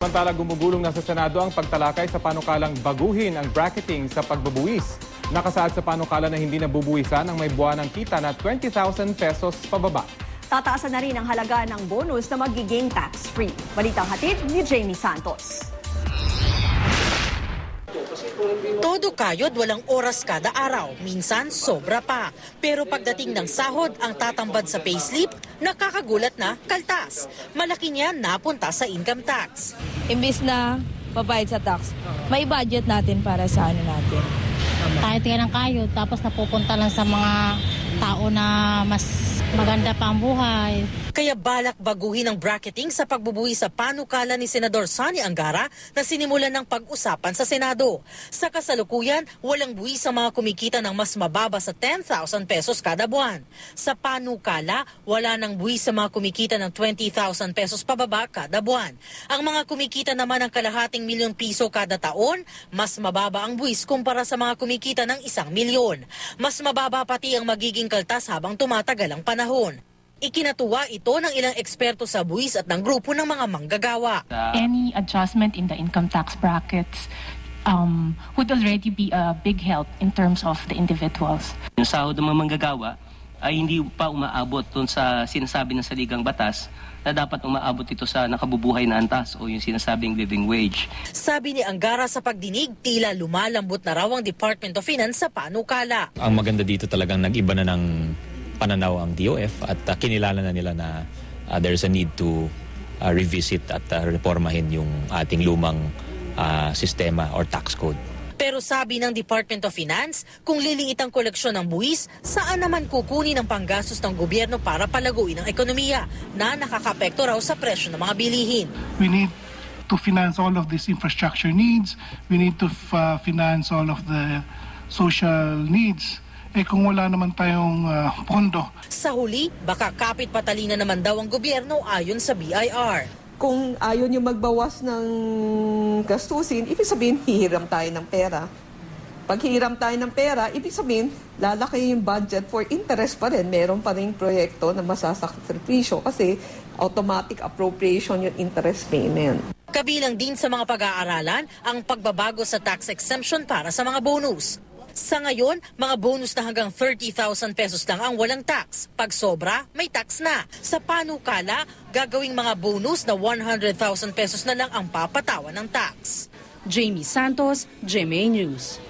Samantala gumugulong na sa Senado ang pagtalakay sa panukalang baguhin ang bracketing sa pagbabuwis. Nakasaad sa panukala na hindi nabubuwisan ang may buwan ng kita na 20,000 pesos pababa. Tataasan na rin ang halaga ng bonus na magiging tax-free. Balitang hatid ni Jamie Santos. Todo kayod walang oras kada araw, minsan sobra pa. Pero pagdating ng sahod, ang tatambad sa payslip, nakakagulat na kaltas. Malaki niya napunta sa income tax. imbis na babayad sa tax, may budget natin para sa ano natin. kahit nga ng kayo, tapos napupunta lang sa mga tao na mas maganda pa ang buhay. Kaya balak baguhin ang bracketing sa pagbubuhi sa panukala ni Senador Sani Angara na sinimulan ng pag-usapan sa Senado. Sa kasalukuyan, walang buwi sa mga kumikita ng mas mababa sa 10,000 pesos kada buwan. Sa panukala, wala nang buwi sa mga kumikita ng 20,000 pesos pababa kada buwan. Ang mga kumikita naman ng kalahating milyon piso kada taon, mas mababa ang buwis kumpara sa mga kumikita ng isang milyon. Mas mababa pati ang magiging kaltas habang tumatagal ang panahon. Ikinatuwa ito ng ilang eksperto sa buwis at ng grupo ng mga manggagawa. any adjustment in the income tax brackets um, would already be a big help in terms of the individuals. Yung sahod ng mga manggagawa ay hindi pa umaabot dun sa sinasabi ng saligang batas na dapat umaabot ito sa nakabubuhay na antas o yung sinasabing living wage. Sabi ni Angara sa pagdinig, tila lumalambot na raw ang Department of Finance sa panukala. ang maganda dito talagang nag-iba na ng pananaw ang DOF at uh, kinilala na nila na uh, there's a need to uh, revisit at uh, reformahin yung ating lumang uh, sistema or tax code. Pero sabi ng Department of Finance, kung liliit ang koleksyon ng buwis, saan naman kukunin ang panggastos ng gobyerno para palaguin ang ekonomiya na nakakapekto raw sa presyo ng mga bilihin. We need to finance all of these infrastructure needs. We need to uh, finance all of the social needs. Eh kung wala naman tayong uh, pondo, Sa huli, baka kapit patalina naman daw ang gobyerno ayon sa BIR. kung ayaw nyo magbawas ng gastusin, ibig sabihin, hihiram tayo ng pera. Pag hihiram tayo ng pera, ibig sabihin, lalaki yung budget for interest pa rin. Meron pa rin proyekto na masasakripisyo kasi automatic appropriation yung interest payment. Kabilang din sa mga pag-aaralan ang pagbabago sa tax exemption para sa mga bonus. Sa ngayon, mga bonus na hanggang 30,000 pesos lang ang walang tax. Pag sobra, may tax na. Sa panukala, gagawing mga bonus na 100,000 pesos na lang ang papatawan ng tax. Jamie Santos, GMA News.